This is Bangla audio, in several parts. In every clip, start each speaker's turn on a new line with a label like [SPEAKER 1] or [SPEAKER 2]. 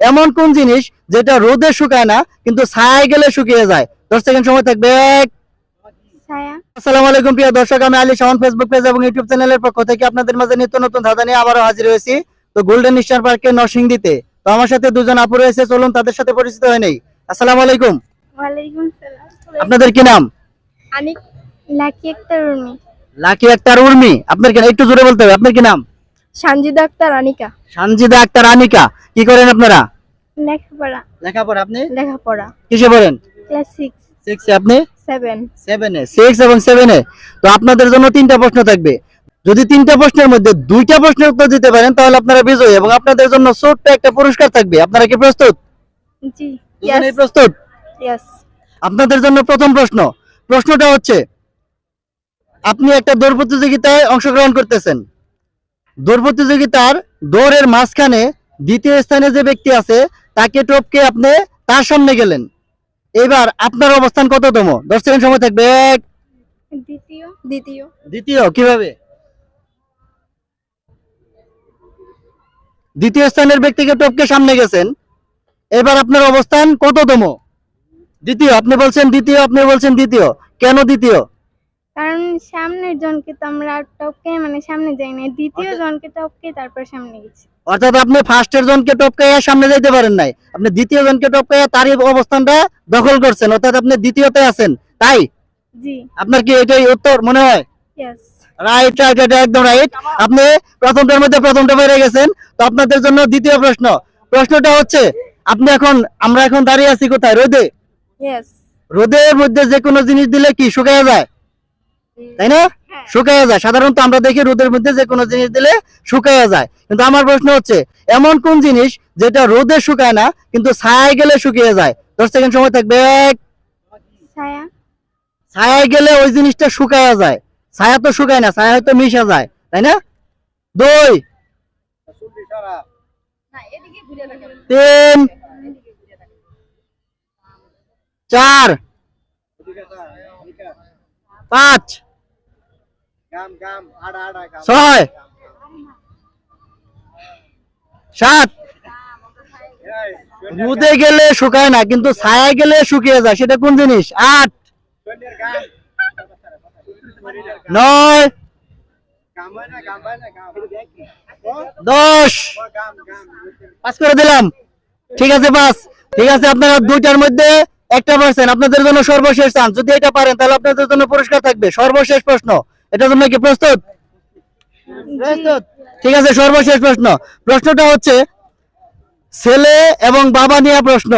[SPEAKER 1] এমন কোন জিনিস যেটা রোদে শুকায় না কিন্তু ছায়ায় গেলে শুকিয়ে যায়? দশ সেকেন্ড সময় থাকবে। আসসালামু আলাইকুম প্রিয় দর্শক আমি আলী শাওন ফেসবুক পেজ এবং ইউটিউব চ্যানেলের পক্ষ থেকে আপনাদের মাঝে নিত্য নতুন ধাঁধা নিয়ে আবারও হাজির হয়েছি। তো গোল্ডেন স্টার পার্কের নরসিংদীতে। তো আমার সাথে দুজন আপু রয়েছে চলুন তাদের সাথে পরিচিত হয়ে নেই। আসসালামু আলাইকুম। আপনাদের কি নাম?
[SPEAKER 2] আমি লাকি আক্তার উর্মি
[SPEAKER 1] লাকি আক্তার উর্মি আপনার কি একটু জোরে বলতে হবে আপনার কি নাম?
[SPEAKER 2] সঞ্জিদা আক্তার অনিকা
[SPEAKER 1] সানজিদা আক্তার আনিকা। কি করেন আপনারা?
[SPEAKER 2] লেখাপড়া।
[SPEAKER 1] লেখাপড়া আপনি?
[SPEAKER 2] লেখাপড়া।
[SPEAKER 1] কিসে পড়েন?
[SPEAKER 2] Class six.
[SPEAKER 1] সিক্সে আপনি?
[SPEAKER 2] সেভেন
[SPEAKER 1] সেভেনে সিক্স এবং সেভেনে তো আপনাদের জন্য তিনটা প্রশ্ন থাকবে। যদি তিনটা প্রশ্নের মধ্যে দুইটা প্রশ্নের উত্তর দিতে পারেন তাহলে আপনারা বিজয়ী এবং আপনাদের জন্য ছোট্ট একটা পুরস্কার থাকবে। আপনারা কি প্রস্তুত?
[SPEAKER 2] জি
[SPEAKER 1] দুজনেই প্রস্তুত?
[SPEAKER 2] ইয়েস
[SPEAKER 1] আপনাদের জন্য প্রথম প্রশ্ন। প্রশ্নটা হচ্ছে আপনি একটা দৌড় প্রতিযোগিতায় অংশগ্রহণ করতেছেন। দৌড় প্রতিযোগিতার দৌড়ের মাঝখানে দ্বিতীয় স্থানে যে ব্যক্তি আছে তাকে টপকে আপনি তার সামনে গেলেন। এবার আপনার অবস্থান কত কততম? দশ সেকেন্ড সময় থাকবে
[SPEAKER 2] দ্বিতীয়। দ্বিতীয়।
[SPEAKER 1] দ্বিতীয় কীভাবে? দ্বিতীয় স্থানের ব্যক্তিকে টপকে সামনে গেছেন। এবার আপনার অবস্থান কত কততম? দ্বিতীয় আপনি বলছেন দ্বিতীয় আপনি বলছেন দ্বিতীয়। কেন দ্বিতীয়?
[SPEAKER 2] সামনের জনকে তো আমরা টপকে মানে সামনে যাই না দ্বিতীয় জনকে টপকে তারপর সামনে গেছি।
[SPEAKER 1] অর্থাৎ আপনি ফার্স্টের জনকে টপকাইয়া সামনে যাইতে পারেন নাই। আপনি দ্বিতীয় জনকে টপকাইয়া তারই অবস্থানটা দখল করছেন অর্থাৎ আপনি দ্বিতীয়তে আছেন। তাই?
[SPEAKER 2] জি।
[SPEAKER 1] আপনার কি এটাই উত্তর মনে হয়? রাইট রাইট এটা একদম রাইট আপনি প্রথমটার মধ্যে প্রথমটা বেড়ে গেছেন তো আপনাদের জন্য দ্বিতীয় প্রশ্ন। প্রশ্নটা হচ্ছে আপনি এখন আমরা এখন দাঁড়িয়ে আছি কোথায়? রোদে? রোদের মধ্যে যে কোনো জিনিস দিলে কি শুকায় যায়? তাই না? শুকায় যায়। সাধারণত আমরা দেখি রোদের মধ্যে যে কোনো জিনিস দিলে শুকায় যায়। কিন্তু আমার প্রশ্ন হচ্ছে এমন কোন জিনিস যেটা রোদে শুকায় না কিন্তু ছায়ায় গেলে শুকিয়ে যায়? দশ সেকেন্ড সময় থাকবে। ছায়ায় গেলে ওই জিনিসটা শুকায়া যায়। ছায়া তো শুকায় না ছায়া হয়তো মিশা যায়। তাই না? দুই। তিন। চার। পাঁচ। ছয়। সাত। রোদে গেলে শুকায় না কিন্তু ছায়া গেলে শুকিয়ে যায় সেটা কোন জিনিস? আট। নয়। দশ। পাস করে দিলাম। ঠিক আছে পাস। ঠিক আছে আপনারা দুইটার মধ্যে একটা পারছেন। আপনাদের জন্য সর্বশেষ চান্স। যদি এটা পারেন তাহলে আপনাদের জন্য পুরস্কার থাকবে। সর্বশেষ প্রশ্ন। এটার জন্য কি প্রস্তুত? ঠিক আছে সর্বশেষ প্রশ্ন। প্রশ্নটা হচ্ছে ছেলে এবং বাবা নিয়ে প্রশ্ন।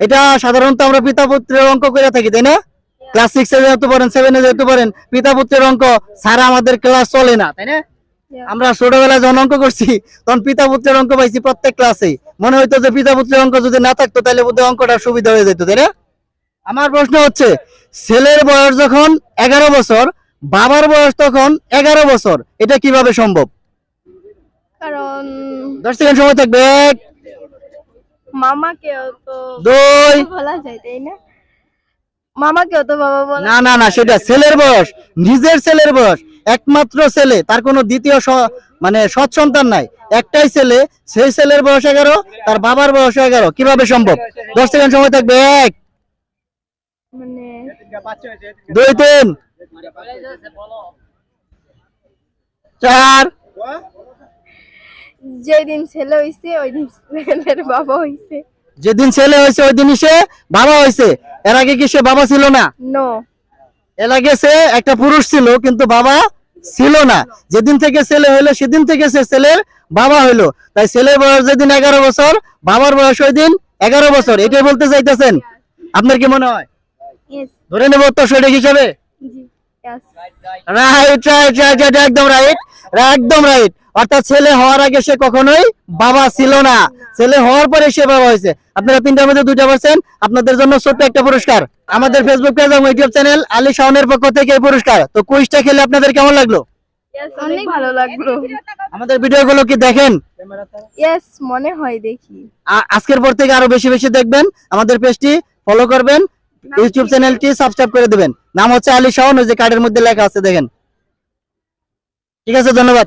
[SPEAKER 1] এটা সাধারণত আমরা পিতা পুত্রের অঙ্ক করে থাকি তাই না? ক্লাস সিক্স যেহেতু পড়েন সেভেনে যেহেতু পড়েন পিতা পুত্রের অঙ্ক সারা আমাদের ক্লাস চলে না তাই না? আমরা ছোটবেলায় যখন অঙ্ক করছি তখন পিতা পুত্রের অঙ্ক পাইছি প্রত্যেক ক্লাসে মনে হইতো যে পিতা পুত্রের অঙ্ক যদি না থাকতো তাহলে বোধহয় অঙ্কটা সুবিধা হয়ে যেত তাই না? আমার প্রশ্ন হচ্ছে ছেলের বয়স যখন এগারো বছর বাবার বয়স তখন এগারো বছর। এটা কীভাবে সম্ভব?
[SPEAKER 2] কারণ
[SPEAKER 1] দশ সেকেন্ড সময় থাকবে।
[SPEAKER 2] মামাকেও তো
[SPEAKER 1] দুই।
[SPEAKER 2] বলা যায় তাই না? মামাকেও তো বাবা বলা
[SPEAKER 1] না না না সেটা ছেলের বয়স। নিজের ছেলের বয়স। একমাত্র ছেলে তার কোনো দ্বিতীয় মানে সৎ সন্তান নাই। একটাই ছেলে সেই ছেলের বয়স এগারো তার বাবার বয়স এগারো। কীভাবে সম্ভব? দশ সেকেন্ড সময় থাকবে। এক
[SPEAKER 2] মানে
[SPEAKER 1] দুই তিন। চার
[SPEAKER 2] যেদিন ছেলে হইছে ওই দিন ছেলের বাবা হইছে
[SPEAKER 1] যেদিন ছেলে হয়েছে ওই দিনই সে বাবা হয়েছে এর আগে কি সে বাবা ছিল না?
[SPEAKER 2] নো
[SPEAKER 1] এর আগে সে একটা পুরুষ ছিল কিন্তু বাবা ছিল না। যেদিন থেকে ছেলে হইল সেদিন থেকে সে ছেলের বাবা হইল। তাই ছেলের বয়স যেদিন এগারো বছর বাবার বয়স ওই দিন এগারো বছর। এটাই বলতে চাইতেছেন। আপনার কি মনে হয়? ধরে নেব তো সঠিক হিসাবে? রাইট রাইট রাইট রাইট একদম রাইট একদম রাইট অর্থাৎ ছেলে হওয়ার আগে সে কখনোই বাবা ছিল না। ছেলে হওয়ার পরে সে বাবা হয়েছে। আপনারা তিনটার মধ্যে দুইটা পারছেন আপনাদের জন্য ছোট্ট একটা পুরস্কার। আমাদের ফেসবুক পেজ এবং ইউটিউব চ্যানেল আলী শাওনের পক্ষ থেকে এই পুরস্কার। তো কুইজটা খেলে আপনাদের কেমন লাগল?
[SPEAKER 2] অনেক ভালো লাগল।
[SPEAKER 1] আমাদের ভিডিওগুলো কি দেখেন?
[SPEAKER 2] মনে হয় দেখি।
[SPEAKER 1] আজকের পর থেকে আরও বেশি বেশি দেখবেন। আমাদের পেজটি ফলো করবেন। ইউটিউব চ্যানেলটি সাবস্ক্রাইব করে দেবেন। নাম হচ্ছে আলী শাহন ওই যে কার্ডের মধ্যে লেখা আছে দেখেন। ঠিক আছে ধন্যবাদ।